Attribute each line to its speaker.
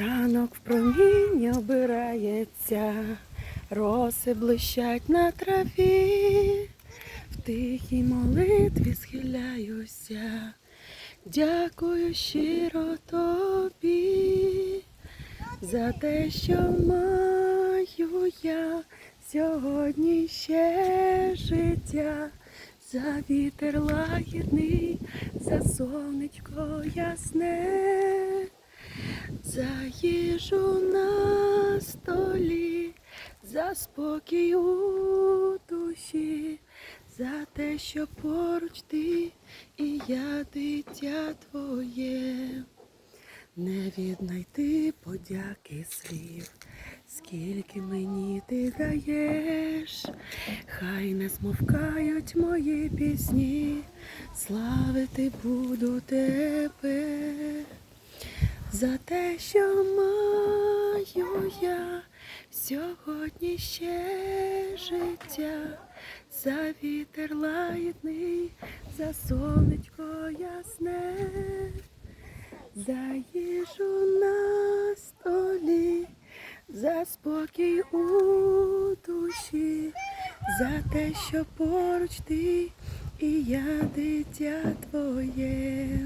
Speaker 1: Ранок в проміння обирається, роси блищать на траві, в тихій молитві схиляюся, дякую щиро тобі за те, що маю я сьогодні ще життя, за вітер лагідний, за сонечко ясне. За їжу на столі, за спокій у душі, за те, що поруч ти і я дитя твоє. Не віднайти подяки слів, скільки мені ти даєш, хай не змовкають мої пісні, славити буду тебе за те, що маю я сьогодні ще життя, за вітер лагідний, за сонечко ясне, за їжу на столі, за спокій у душі, за те, що поруч ти і я дитя твоє.